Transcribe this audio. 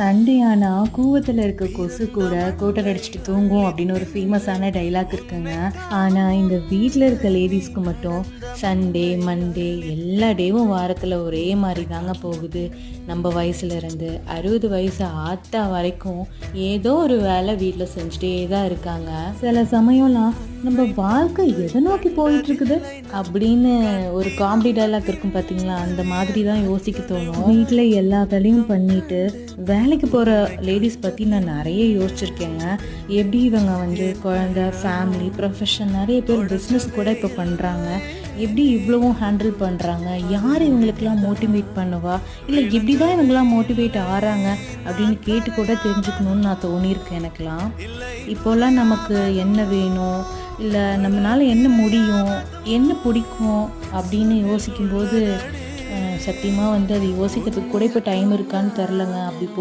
Sunday ஆனால் கூவத்தில் இருக்க கொசு கூட கோட்டை அடிச்சுட்டு தூங்கும் அப்படின்னு ஒரு ஃபேமஸான டைலாக் இருக்குங்க. ஆனால் இந்த வீட்டில் இருக்க லேடிஸ்க்கு மட்டும் சண்டே மண்டே எல்லா டேவும் வாரத்தில் ஒரே மாதிரி தாங்க போகுது. நம்ம வயசுலேருந்து அறுபது வயசு ஆத்தா வரைக்கும் ஏதோ ஒரு வேலை வீட்டில் செஞ்சுட்டே தான் இருக்காங்க. சில சமயம்லாம் நம்ம வாழ்க்கை எதை நோக்கி போயிட்டு இருக்குது அப்படின்னு ஒரு காமெடி டைலாக் இருக்கும் பார்த்தீங்களா அந்த மாதிரி தான் யோசிக்க தோணும். வீட்டில் எல்லா வேலையும் பண்ணிட்டு வேலைக்கு போகிற லேடிஸ் பற்றி நான் நிறைய யோசிச்சிருக்கேங்க. எப்படி இவங்க வந்து குழந்த ஃபேமிலி ப்ரொஃபஷன் நிறைய பேர் பிஸ்னஸ் கூட இப்போ பண்ணுறாங்க எப்படி இவ்வளவும் ஹேண்டில் பண்ணுறாங்க யார் இவங்களுக்கெல்லாம் மோட்டிவேட் பண்ணுவா? இல்லை எப்படி தான் இவங்கெல்லாம் மோட்டிவேட் ஆகிறாங்க அப்படின்னு கேட்டு கூட தெரிஞ்சுக்கணும்னு நான் தோணியிருக்கேன் எனக்கெல்லாம். இப்போல்லாம் நமக்கு என்ன வேணும்? இல்லை நம்மளால் என்ன முடியும் என்ன பிடிக்கும் அப்படின்னு யோசிக்கும்போது சத்தியமாக வந்து அது யோசிக்கிறதுக்கு கூட இப்போ டைம் இருக்கான்னு தெரிலங்க அப்படி போய்